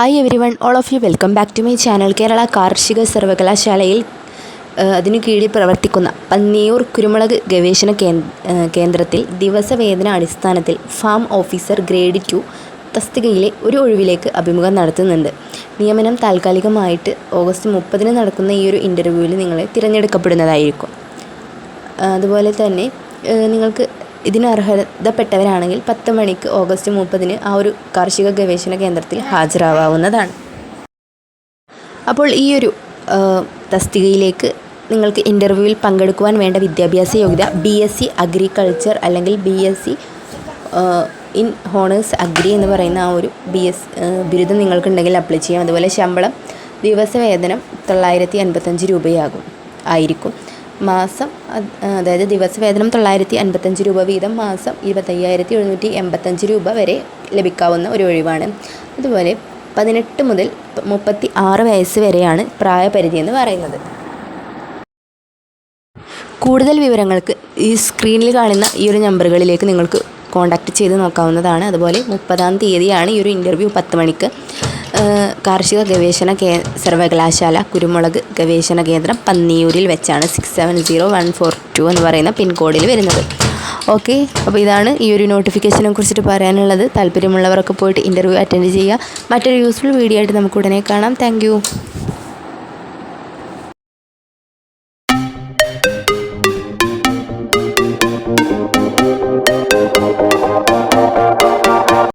Hi everyone all of you welcome back to my channel Kerala കാർഷിക സർവകലാശാലയിൽ അതിനു കീഴിൽ പ്രവർത്തിക്കുന്ന പന്നിയൂർ കുരുമുളക് ഗവേഷണ കേന്ദ്രത്തിൽ ദിവസവേതന അടിസ്ഥാനത്തിൽ ഫാം ഓഫീസർ ഗ്രേഡ് ടു തസ്തികയിലെ ഒരു ഒഴിവിലേക്ക് അഭിമുഖം നടത്തുന്നുണ്ട്. നിയമനം താൽക്കാലികമായിട്ട് ഓഗസ്റ്റ് മുപ്പതിന് നടക്കുന്ന ഈ ഒരു ഇന്റർവ്യൂവിൽ നിങ്ങളെ തിരഞ്ഞെടുക്കപ്പെടുന്നതായിരിക്കും. അതുപോലെ തന്നെ നിങ്ങൾക്ക് ഇതിന് അർഹതപ്പെട്ടവരാണെങ്കിൽ പത്ത് മണിക്ക് ഓഗസ്റ്റ് മുപ്പതിന് ആ ഒരു കാർഷിക ഗവേഷണ കേന്ദ്രത്തിൽ ഹാജരാവാവുന്നതാണ്. അപ്പോൾ ഈ ഒരു തസ്തികയിലേക്ക് നിങ്ങൾക്ക് ഇന്റർവ്യൂവിൽ പങ്കെടുക്കുവാൻ വേണ്ട വിദ്യാഭ്യാസ യോഗ്യത ബി എസ് സി അഗ്രികൾച്ചർ അല്ലെങ്കിൽ B S C in honours agri എന്ന് പറയുന്ന ആ ഒരു ബി എസ് ബിരുദം നിങ്ങൾക്കുണ്ടെങ്കിൽ അപ്ലൈ ചെയ്യാം. അതുപോലെ ശമ്പളം ദിവസവേതനം തൊള്ളായിരത്തി അൻപത്തഞ്ച് രൂപയാകും ആയിരിക്കും. മാസം അതായത് ദിവസവേതനം തൊള്ളായിരത്തി അൻപത്തഞ്ച് രൂപ വീതം മാസം ഇരുപത്തയ്യായിരത്തി എഴുന്നൂറ്റി എൺപത്തഞ്ച് രൂപ വരെ ലഭിക്കാവുന്ന ഒരു ഒഴിവാണ്. അതുപോലെ പതിനെട്ട് മുതൽ മുപ്പത്തി ആറ് വയസ്സ് വരെയാണ് പ്രായപരിധി എന്ന് പറയുന്നത്. കൂടുതൽ വിവരങ്ങൾക്ക് ഈ സ്ക്രീനിൽ കാണുന്ന ഈ ഒരു നമ്പറുകളിലേക്ക് നിങ്ങൾക്ക് കോൺടാക്റ്റ് ചെയ്ത് നോക്കാവുന്നതാണ്. അതുപോലെ മുപ്പതാം തീയതിയാണ് ഈ ഒരു ഇന്റർവ്യൂ പത്ത് മണിക്ക്. കാർഷിക ഗവേഷണ കേ സർവകലാശാല കുരുമുളക് ഗവേഷണ കേന്ദ്രം പന്നിയൂരിൽ വെച്ചാണ് six seven zero one four two എന്ന് പറയുന്ന പിൻകോഡിൽ വരുന്നത്. ഓക്കെ അപ്പോൾ ഇതാണ് ഈ ഒരു നോട്ടിഫിക്കേഷനെ കുറിച്ചിട്ട് പറയാനുള്ളത്. താല്പര്യമുള്ളവരൊക്കെ പോയിട്ട് ഇന്റർവ്യൂ അറ്റൻഡ് ചെയ്യുക. മറ്റൊരു യൂസ്ഫുൾ വീഡിയോ ആയിട്ട് നമുക്ക് ഉടനെ കാണാം. താങ്ക്